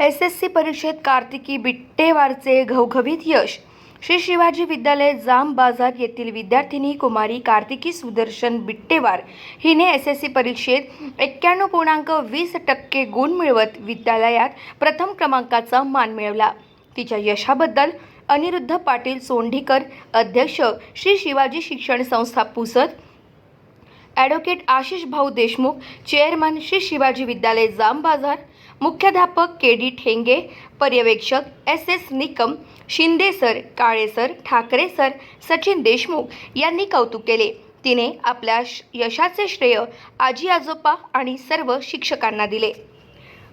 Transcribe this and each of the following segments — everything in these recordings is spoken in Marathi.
एस एस सी परीक्षेत कार्तिकी बिट्टेवारचे घवघवीत यश. श्री शिवाजी विद्यालय जाम बाजार येथील विद्यार्थिनी कुमारी कार्तिकी सुदर्शन बिट्टेवार हिने एस एस सी परीक्षेत एक्क्याण्णव पूर्णांक वीस टक्के गुण मिळवत विद्यालयात प्रथम क्रमांकाचा मान मिळवला. तिच्या यशाबद्दल अनिरुद्ध पाटील सोंढीकर अध्यक्ष श्री शिवाजी शिक्षण संस्था पुसद ॲडव्होकेट आशिष भाऊ देशमुख चेअरमन श्री शिवाजी विद्यालय जाम बाजार मुख्याध्यापक के डी ठेंगे पर्यवेक्षक S S Nikam Shinde sir Kale sir Thackeray sir Sachin Deshmukh यांनी कौतुक केले. तिने आपल्या श- यशाचे श्रेय आजी आजोबा आणि सर्व शिक्षकांना दिले.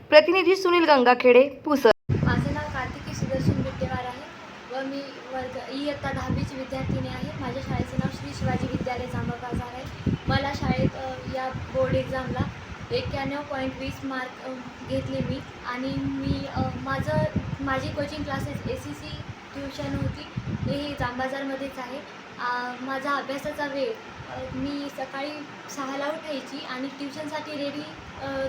प्रतिनिधी सुनील गंगाखेडे पुसर माझं नाव कार्तिकी सुदर्शन विद्यवार आहे व मी वर्ग इयत्ता दहावीची विद्यार्थिनी आहे. माझ्या शाळेचं नाव श्री शिवाजी विद्यालय जांभा बाजार आहे. मला शाळेत या बोर्ड एक्झामला एक्क्याण्णव पॉईंट वीस मार्क घेतले मी. आणि मी माझं माझी coaching classes A C C tuition होती. हे जांबाजारमध्येच आहे. माझा अभ्यासाचा वेळ मी सकाळी सहाला उठायची आणि ट्युशनसाठी रेडी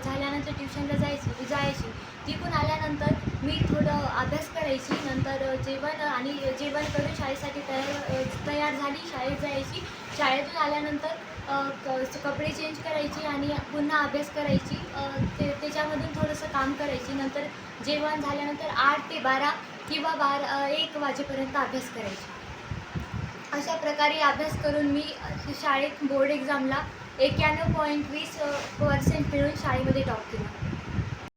झाल्यानंतर ट्युशनला जायची जायची. तिकून आल्यानंतर मी थोडं अभ्यास करायची. नंतर जेवण आणि जेवण करून शाळेसाठी तयार तयार झाली. शाळेत जायची. शाळेतून आल्यानंतर कपडे चेंज करायची आणि पुन्हा अभ्यास करायची. ते त्याच्यामधून थोडंसं काम करायची. नंतर जेवण झाल्यानंतर आठ ते बारा किंवा बारा एक वाजेपर्यंत अभ्यास करायची. अशा प्रकारे अभ्यास करून मी शाळेत बोर्ड एक्झामला एक्क्याण्णव पॉईंट वीस पर्सेंट मिळून शाळेमध्ये टॉप केला.